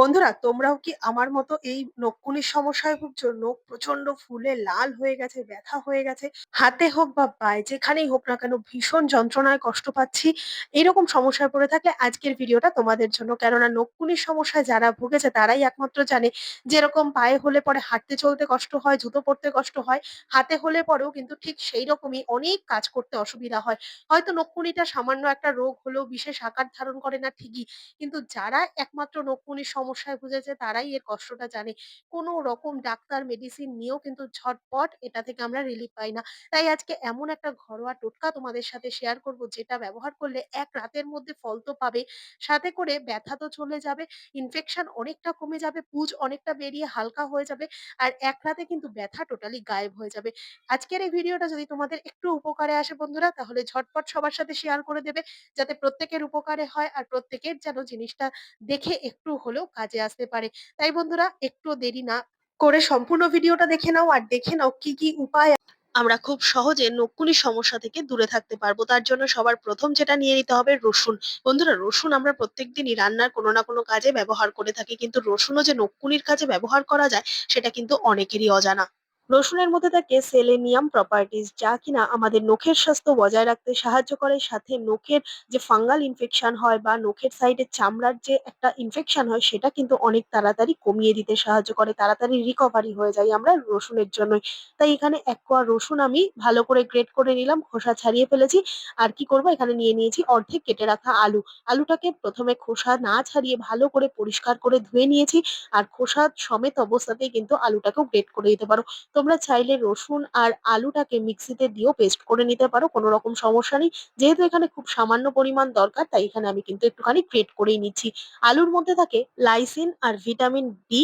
বন্ধুরা তোমরাও কি আমার মতো এই নকুনির সমস্যায় ভুগছো? নখ প্রচণ্ড ফুলে লাল হয়ে গেছে, ব্যথা হয়ে গেছে। হাতে হোক বা পায়ে যেখানেই হোক না কেন ভীষণ যন্ত্রণায় কষ্ট পাচ্ছি। এরকম সমস্যায় পড়ে থাকলে আজকের ভিডিওটা তোমাদের জন্য। কেননা নকুনির সমস্যায় যারা ভুগেছে তারাই একমাত্র জানে যেরকম পায়ে হলে পরে হাঁটতে চলতে কষ্ট হয়, জুতো পরতে কষ্ট হয়, হাতে হলে পরেও কিন্তু ঠিক সেই রকমই অনেক কাজ করতে অসুবিধা হয়। হয়তো নকুনিটা সামান্য একটা রোগ হলেও বিশেষ আকার ধারণ করে না ঠিকই। কিন্তু যারা একমাত্র নকুনির সমস্যায় ভুগেছে তারাই এর কষ্টটা জানে। কোনো রকম ডাক্তার মেডিসিন নিয়েও কিন্তু ঝটপট এটা থেকে আমরা রিলিফ পাই না। তাই আজকে এমন একটা ঘরোয়া টোটকা তোমাদের সাথে শেয়ার করব যেটা ব্যবহার করলে এক রাতের মধ্যে ফল তো পাবে, সাথে করে ব্যথা তো চলে যাবে, ইনফেকশন অনেকটা কমে যাবে, পুজ অনেকটা বেরিয়ে হালকা হয়ে যাবে। আর এক রাতে কিন্তু ব্যথা টোটালি গায়েব হয়ে যাবে। আজকের এই ভিডিওটা যদি তোমাদের একটু উপকারে আসে বন্ধুরা তাহলে ঝটপট সবার সাথে শেয়ার করে দেবে যাতে প্রত্যেকের উপকারে হয় আর প্রত্যেকের যেন জিনিসটা দেখে একটু হলেও কাজে আসতে পারে। তাই বন্ধুরা একটু দেরি না করে সম্পূর্ণ ভিডিওটা দেখে নাও আর দেখে নাও কি, কি উপায় আমরা খুব সহজে নকুনি সমস্যা থেকে দূরে থাকতে পারব। তার জন্য সবার প্রথম যেটা নিয়ে নিতে হবে রসুন। বন্ধুরা রসুন আমরা প্রত্যেকদিনই রান্নার কোনো না কোনো কাজে ব্যবহার করে থাকি। কিন্তু রসুনও যে নকুনির কাজে ব্যবহার করা যায় সেটা কিন্তু অনেকেরই অজানা। রসুনের মধ্যে থাকে সেলেনিয়াম প্রপার্টিস যা কিনা আমাদের নখের স্বাস্থ্য বজায় রাখতে সাহায্য করে। সাথে নখের যে ফাঙ্গাল ইনফেকশন হয় বা নখের সাইডে চামড়ার যে একটা ইনফেকশন হয়, সেটা কিন্তু অনেক তাড়াতাড়ি কমিয়ে দিতে সাহায্য করে, তাড়াতাড়ি রিকভারি হয়ে যায় আমরা রসুনের জন্যই। তাই এখানে এক কোয়া রসুন আমি ভালো করে গ্রেট করে নিলাম, খোসা ছাড়িয়ে ফেলেছি। আর কি করব? এখানে নিয়ে নিয়েছি অর্ধেক কেটে রাখা আলু। আলুটাকে প্রথমে খোসা না ছাড়িয়ে ভালো করে পরিষ্কার করে ধুয়ে নিয়েছি। আর খোসা সমেত অবস্থাতেই কিন্তু আলুটাকেও গ্রেট করে দিতে পারো। তোমরা চাইলে রসুন আর আলুটাকে মিক্সিতে দিয়েও পেস্ট করে নিতে পারো, কোনো রকম সমস্যা নেই। যেহেতু এখানে খুব সামান্য পরিমাণ দরকার, তাই এখানে আমি কিন্তু একটুখানি গ্রেট করেই নিচ্ছি। আলুর মধ্যে থাকে লাইসিন আর ভিটামিন বি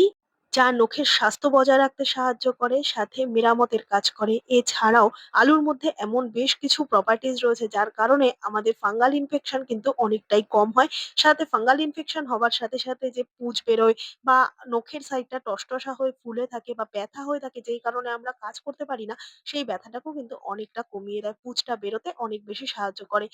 যা নখের স্বাস্থ্য বজায় রাখতে সাহায্য করে, সাথে মেরামতের কাজ করে। এছাড়াও আলুর মধ্যে এমন বেশ কিছু প্রপার্টিজ রয়েছে, যার কারণে আমাদের ফাঙ্গাল ইনফেকশন কিন্তু অনেকটাই কম হয়। সাথে ফাঙ্গাল ইনফেকশন হওয়ার সাথে সাথে যে পুঁজ বেরোয় বা নখের সাইডটা টসটসা হয়ে ফুলে থাকে বা ব্যথা হয়ে থাকে, যেই কারণে আমরা কাজ করতে পারি না, সেই ব্যথাটাকেও কিন্তু অনেকটা কমিয়ে দেয়। পুঁজটা বেরোতে অনেক বেশি সাহায্য করে।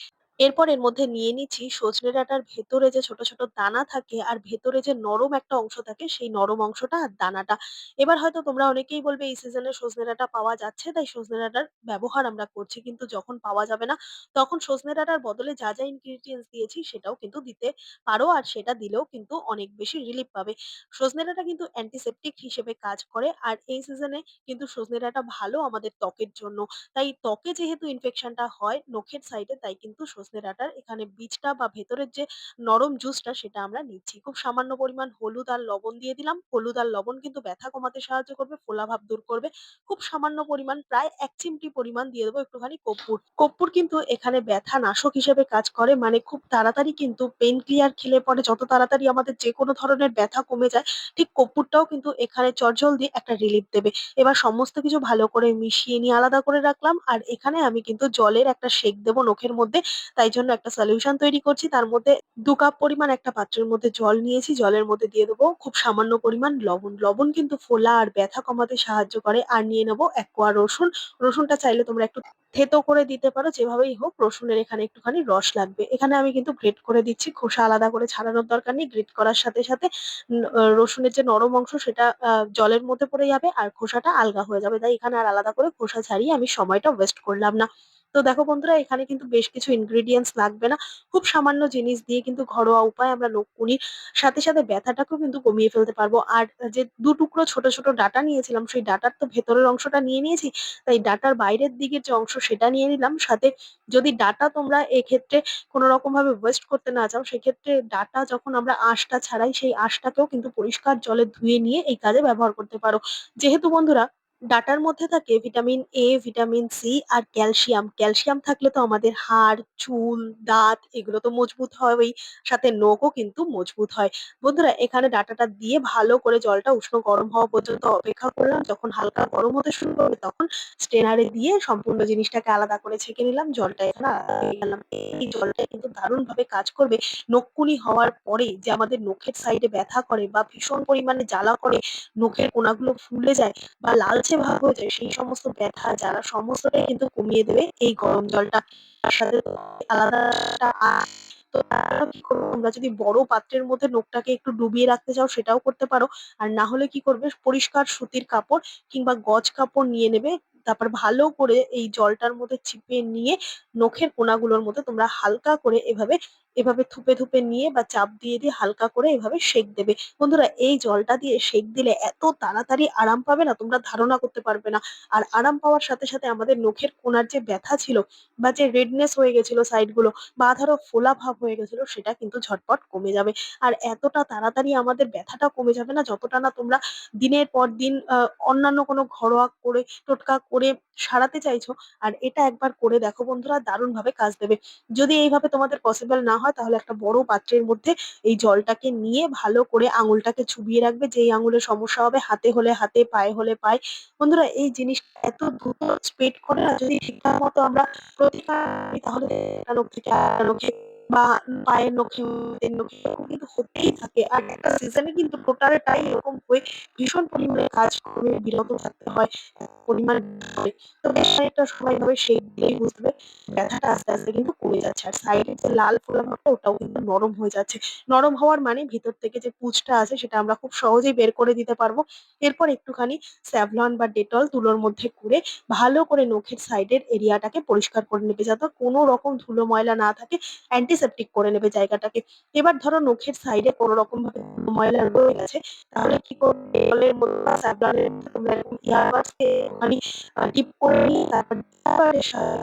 এরপর এর মধ্যে নিয়ে নিচ্ছি সজনে ডাঁটার ভেতরে যে ছোট ছোট দানা থাকে আর ভেতরে যে নরম একটা অংশ থাকে সেই নরম অংশটা আর দানাটা। এবার হয়তো তোমরা অনেকেই বলবে এই সিজনে সজনে ডাঁটা পাওয়া যাচ্ছে, তাই সজনে ডাঁটার ব্যবহার আমরা করছি কিন্তু যখন পাওয়া যাবে না, তখন সজনে ডাঁটার বদলে যা যা ইনগ্রিডিয়েন্টস দিয়েছি সেটাও কিন্তু দিতে পারো আর সেটা দিলেও কিন্তু অনেক বেশি রিলিফ পাবে। সজনে ডাঁটা কিন্তু অ্যান্টিসেপটিক হিসেবে কাজ করে আর এই সিজনে কিন্তু সজনে ডাঁটা ভালো আমাদের ত্বকের জন্য। তাই ত্বকে যেহেতু ইনফেকশনটা হয় নখের সাইডে তাই কিন্তু সজনে ডাঁটার এখানে বীজটা বা ভেতরের যে নরম জুসটা সেটা আমরা নিচ্ছি। খুব সামান্য পরিমাণ হলুদ আর লবণ দিয়ে দিলাম। হলুদ আর লবণ কিন্তু ব্যথা কমাতে সাহায্য করবে, ফোলাভাব দূর করবে। খুব সামান্য পরিমাণ, প্রায় এক চিমটি পরিমাণ দিয়ে দেবো একটুখানি কর্পূর। কর্পূর কিন্তু এখানে ব্যথা নাশক হিসেবে কাজ করে মানে খুব তাড়াতাড়ি কিন্তু পেন ক্লিয়ার খেলে পরে যত তাড়াতাড়ি আমাদের যে কোনো ধরনের ব্যথা কমে যায়, ঠিক কর্পূরটাও কিন্তু এখানে চটজলদি একটা রিলিফ দেবে। এবার সমস্ত কিছু ভালো করে মিশিয়ে নিয়ে আলাদা করে রাখলাম। আর এখানে আমি কিন্তু জলের একটা সেক দেবো নখের মধ্যে। তাই জন্য একটা সলিউশন তৈরি করছি। তার মধ্যে দু কাপ পরিমাণ একটা পাত্রের মধ্যে জল নিয়েছি। জলের মধ্যে দিয়ে দেবো খুব সামান্য পরিমাণ লবণ। লবণ কিন্তু ফোলা আর ব্যথা কমাতে সাহায্য করে। আর নিয়ে নেব এক কোয়া রসুন। রসুনটা চাইলে তোমরা একটু থেতো করে দিতে পারো, যেভাবেই হোক। রসুনের এখানে একটুখানি রস লাগবে। এখানে আমি কিন্তু গ্রেট করে দিচ্ছি। খোসা আলাদা করে ছাড়ানোর দরকার নেই। গ্রেট করার সাথে সাথে রসুনের যে নরম অংশ সেটা জলের মধ্যে পড়ে যাবে। আর খোসাটা আলগা হয়ে যাবে। তাই এখানে আর আলাদা করে খোসা ছাড়িয়ে আমি সময়টা ওয়েস্ট করলাম না। তো দেখো বন্ধুরা, এখানে কিন্তু বেশ কিছু ইনগ্রিডিয়েন্টস লাগবে না। খুব সামান্য জিনিস দিয়ে কিন্তু ঘরোয়া উপায় আমরা নকুনির সাথে সাথে ব্যথাটাকেও কিন্তু কমিয়ে ফেলতে পারব। আর যে দু টুকরো ছোট ছোট ডাটা নিয়েছিলাম, সেই ডাটার তো ভেতরের অংশটা নিয়ে নিয়েছি, তাই ডাটার বাইরের দিকের যে অংশ সেটা নিয়ে নিলাম। সাথে যদি ডাটা তোমরা এক্ষেত্রে কোনো রকম ভাবে ওয়েস্ট করতে না চাও, সেক্ষেত্রে ডাটা যখন আমরা আঁশটা ছাড়াই, সেই আঁশটাকেও কিন্তু পরিষ্কার জলে ধুয়ে নিয়ে এই কাজে ব্যবহার করতে পারো। যেহেতু বন্ধুরা ডাটার মধ্যে থাকে ভিটামিন এ ভিটামিন সি আর ক্যালসিয়াম। ক্যালসিয়াম থাকলে তো আমাদের হাড়, চুল, দাঁত এগুলো তো মজবুত হয়, ওই সাথে নখও কিন্তু মজবুত হয়। বন্ধুরা, এখানে ডাটাটা দিয়ে ভালো করে জলটা উষ্ণ গরম হওয়া পর্যন্ত অপেক্ষা করলাম। যখন হালকা গরম হতে শুরু করবে তখন স্ট্রেনারে দিয়ে সম্পূর্ণ জিনিসটাকে আলাদা করে ছেঁকে নিলাম। জলটা এখানে গেলাম। এই জলটা কিন্তু দারুণ ভাবে কাজ করবে। নখকুনি হওয়ার পরে যে আমাদের নখের সাইডে ব্যথা করে বা ভীষণ পরিমাণে জ্বালা করে, নখের কোনাগুলো ফুলে যায় বা লালচে ভাব হয়ে যায় সেই সমস্ত ব্যথা জ্বালা সমস্তটাই কিন্তু কমিয়ে দেবে এই গরম জলটা তার সাথে আলাদা তো কি করবে তোমরা যদি বড় পাত্রের মধ্যে নখটাকে একটু ডুবিয়ে রাখতে চাও সেটাও করতে পারো। আর না হলে কি করবে পরিষ্কার সুতির কাপড় কিংবা গজ কাপড় নিয়ে নেবে। তারপর ভালো করে এই জলটার মধ্যে চিপে নিয়ে নখের কোনাগুলোর মধ্যে তোমরা হালকা করে এভাবে, এভাবে থুপে, থুপে নিয়ে বা চাপ দিয়ে, দিয়ে হালকা করে এভাবে সেঁক দেবে। বন্ধুরা এই জলটা দিয়ে সেঁক দিলে এত তাড়াতাড়ি আরাম পাবে না তোমরা ধারণা করতে পারবে না। আর আরাম পাওয়ার সাথে, সাথে আমাদের নখের কোনার যে ব্যথা ছিল বা যে রেডনেস হয়ে গেছিল সাইডগুলো বা ধরো ফোলা ভাব হয়ে গেছিল সেটা কিন্তু ঝটপট কমে যাবে। আর এতটা তাড়াতাড়ি আমাদের ব্যথাটা কমে যাবে না যতটা না তোমরা দিনের পর দিন অন্যান্য কোনো ঘরোয়া করে টোটকা করে সারাতে চাইছো। আর এটা একবার করে দেখো বন্ধুরা দারুণভাবে কাজ দেবে। যদি এইভাবে তোমাদের পসিবল না হয় তাহলে একটা বড় পাত্রের মধ্যে এই জলটাকে নিয়ে ভালো করে আঙুলটাকে চুবিয়ে রাখবে। যেই আঙুলে সমস্যা হবে হাতে হলে হাতে, পায়ে হলে পায়ে। বন্ধুরা এই জিনিসটা এত দ্রুত স্প্রেড করে না যদি ঠিকঠাক মতো আমরা প্রতিকার করি তাহলে থেকে বা নখে কিন্তু হতেই থাকে। আর একটা সিজনে কিন্তু টোটালটাই এরকম হয়ে ভীষণ পরিমাণে কাজকর্মে বিরত থাকতে হয়। পরিমাণে। তো সেঁক দিলেই বুঝবে ব্যথাটা আস্তে, আস্তে কিন্তু কমে যাচ্ছে। আর যে লাল ওটাও কিন্তু নরম হয়ে যাচ্ছে। নরম হওয়ার মানে ভিতর থেকে যে পুঁজটা আছে সেটা আমরা খুব সহজেই বের করে দিতে পারব। এরপর একটুখানি স্যাভলন বা ডেটল তুলোর মধ্যে করে ভালো করে নখের সাইডের এরিয়াটাকে পরিষ্কার করে নেবে যাতে কোনো রকম ধুলো ময়লা না থাকে অ্যান্টিসেপ্টিক করে নেবে জায়গাটাকে। এবার ধরো নখের সাইডে কোনো রকম ভাবে ময়লা রয়ে গেছে, তাহলে কি করবে মধ্যে বা স্যাভলনের তোমরা এরকম আ ডিপ করে নিয়ে তারপর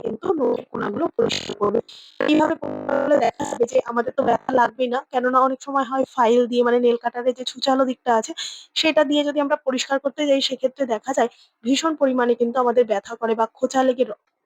কিন্তু নখের কোনাগুলো পরিষ্কার করবে। এইভাবে করলে দেখা যাবে যে আমাদের তো ব্যথা লাগবেই না। কেননা অনেক সময় হয় ফাইল দিয়ে মানে নেল কাটারের যে ছুচালো দিকটা আছে, সেটা দিয়ে যদি আমরা পরিষ্কার করতে যাই, সেক্ষেত্রে দেখা যায় ভীষণ পরিমাণে কিন্তু আমাদের ব্যথা করে বা খোঁচা লেগে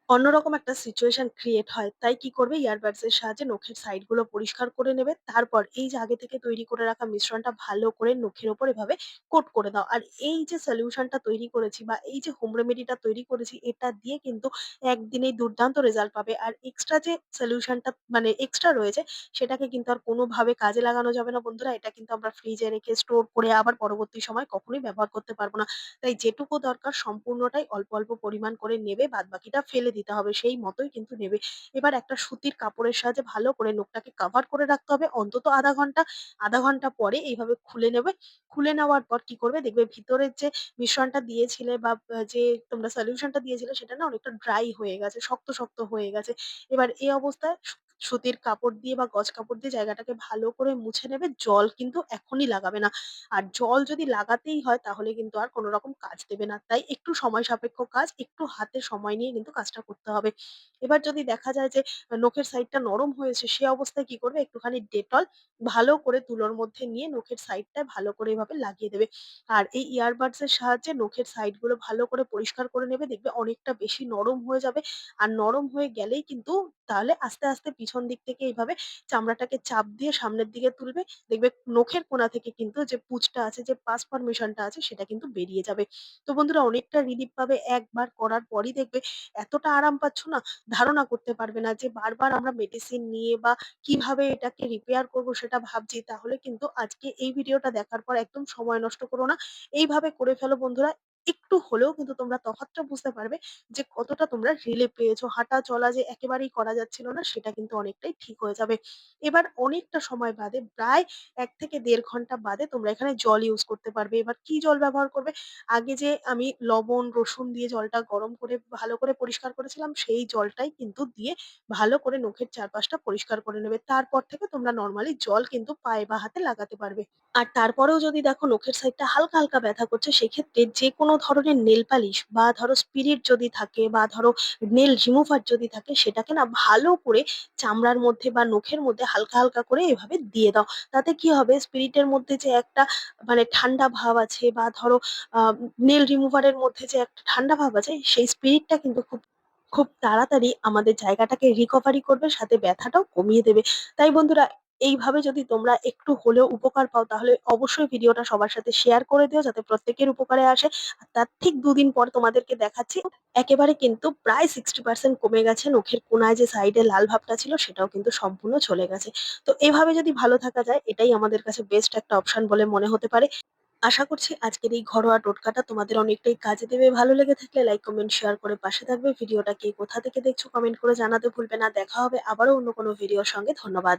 অন্যরকম একটা সিচুয়েশন ক্রিয়েট হয়। তাই কি করবে ইয়ারবাডস এর সাহায্যে নখের সাইডগুলো পরিষ্কার করে নেবে। তারপর এই যে আগে থেকে তৈরি করে রাখা মিশ্রণটা ভালো করে নখের উপর এভাবে কোট করে দাও। আর এই যে সলিউশন টা তৈরি করেছি বা এই যে হোম রেমেডিটা তৈরি করেছি এটা দিয়ে কিন্তু একদিনেই দুর্দান্ত রেজাল্ট পাবে। আর এক্সট্রা যে সলিউশনটা মানে এক্সট্রা রয়েছে সেটাকে কিন্তু আর কোনোভাবে কাজে লাগানো যাবে না বন্ধুরা। এটা কিন্তু আমরা ফ্রিজে রেখে স্টোর করে আবার পরবর্তী সময় কখনোই ব্যবহার করতে পারব না। তাই যেটুকু দরকার সম্পূর্ণটাই অল্প, অল্প পরিমাণ করে নেবে। বাদবাকিটা ফেলে দিতে হবে। সেই মতোই কিন্তু নেবে। এবার একটা সুতির কাপড়ের সাহায্যে ভালো করে লোকটাকে কভার করে রাখতে হবে অন্তত আধা ঘণ্টা। আধা ঘণ্টা পরে এইভাবে খুলে নেবে। খুলে নেওয়ার পর কি করবে দেখবে ভিতরের যে মিশ্রণটা দিয়েছিলে বা যে তোমরা সলিউশনটা দিয়েছিলে সেটা না অনেকটা ড্রাই হয়ে গেছে, শক্ত, শক্ত হয়ে গেছে। এবার এই অবস্থায় সুতির কাপড় দিয়ে বা গজ কাপড় দিয়ে জায়গাটাকে ভালো করে মুছে নেবে। জল কিন্তু এখনই লাগাবে না। আর জল যদি লাগাতেই হয় তাহলে কিন্তু আর কোন রকম কাজ দেবে না। তাই একটু সময় সাপেক্ষ কাজ, একটু হাতে সময় নিয়ে কিন্তু কাজটা করতে হবে। এবার যদি দেখা যায় যে নখের সাইডটা নরম হয়েছে সে অবস্থায় কি করবে একটুখানি ডেটল ভালো করে তুলোর মধ্যে নিয়ে নখের সাইডটায় ভালো করে এভাবে লাগিয়ে দেবে। আর এই ইয়ারবাডস এর সাহায্যে নখের সাইডগুলো ভালো করে পরিষ্কার করে নেবে। দেখবে অনেকটা বেশি নরম হয়ে যাবে। আর নরম হয়ে গেলেই কিন্তু তাহলে আস্তে, আস্তে পিছন দিক থেকে এইভাবে চামড়াটাকে চাপ দিয়ে সামনের দিকে তুলবে। দেখবে নখের কোনা থেকে কিন্তু যে পুঁজটা আছে, যে পাস ফরমেশন টা আছে সেটা কিন্তু বেরিয়ে যাবে। তো বন্ধুরা অনেকটা রিলিফ পাবে একবার করার পরই দেখবে এতটা আরাম পাচ্ছ না ধারণা করতে পারবে না যে বারবার আমরা মেডিসিন নিয়ে বা কীভাবে এটাকে রিপেয়ার করব সেটা ভাবছি। তাহলে কিন্তু আজকে এই ভিডিওটা দেখার পর একদম সময় নষ্ট করো না। এইভাবে করে ফেলো বন্ধুরা। একটু হলেও কিন্তু তোমরা তফাৎটা বুঝতে পারবে যে কতটা তোমরা রিলিফ পেয়েছ। হাঁটা চলা যে একেবারেই করা যাচ্ছিল না সেটা কিন্তু অনেকটাই ঠিক হয়ে যাবে। এবার অনেকটা সময় বাদে প্রায় এক থেকে দেড় ঘণ্টা বাদে তোমরা এখানে জল ইউজ করতে পারবে। এবার কি জল ব্যবহার করবে? আগে যে আমি লবণ, রসুন দিয়ে জলটা গরম করে ভালো করে পরিষ্কার করেছিলাম সেই জলটাই কিন্তু দিয়ে ভালো করে নখের চারপাশটা পরিষ্কার করে নেবে। তারপর থেকে তোমরা নরমালি জল কিন্তু পায়ে বা হাতে লাগাতে পারবে। আর তারপরেও যদি দেখো নখের সাইডটা হালকা, হালকা ব্যথা করছে সেক্ষেত্রে যেকোনো ধরনের নেল পালিশ বা ধরো স্পিরিট যদি থাকে বা ধরো নেল রিমুভার যদি থাকে সেটাকে না ভালো করে চামড়ার মধ্যে বা নখের মধ্যে হালকা, হালকা করে এভাবে দিয়ে দাও। তাতে কি হবে স্পিরিট এর মধ্যে যে একটা মানে ঠান্ডা ভাব আছে বা ধরো নেল রিমুভার এর মধ্যে যে একটা ঠান্ডা ভাব আছে সেই স্পিরিটটা কিন্তু খুব, খুব তাড়াতাড়ি আমাদের জায়গাটাকে রিকভারি করবে সাথে ব্যথাটাও কমিয়ে দেবে। তাই বন্ধুরা এইভাবে যদি তোমরা একটু হলেও উপকার পাও তাহলে অবশ্যই ভিডিওটা সবার সাথে শেয়ার করে দিও যাতে প্রত্যেকের উপকারে আসে। তার ঠিক দুদিন পর তোমাদেরকে দেখাচ্ছি একেবারে কিন্তু প্রায় 60% কমে গেছে। নখের কোনায় যে সাইডে লাল ভাবটা ছিল সেটাও কিন্তু সম্পূর্ণ চলে গেছে। তো এভাবে যদি ভালো থাকা যায় এটাই আমাদের কাছে বেস্ট একটা অপশন বলে মনে হতে পারে। আশা করছি আজকের এই ঘরোয়া টোটকাটা তোমাদের অনেকটাই কাজে দেবে। ভালো লেগে থাকলে লাইক, কমেন্ট, শেয়ার করে পাশে থাকবে। ভিডিওটা কে কোথা থেকে দেখছ কমেন্ট করে জানাতে ভুলবে না। দেখা হবে আবারও অন্য কোনো ভিডিওর সঙ্গে। ধন্যবাদ।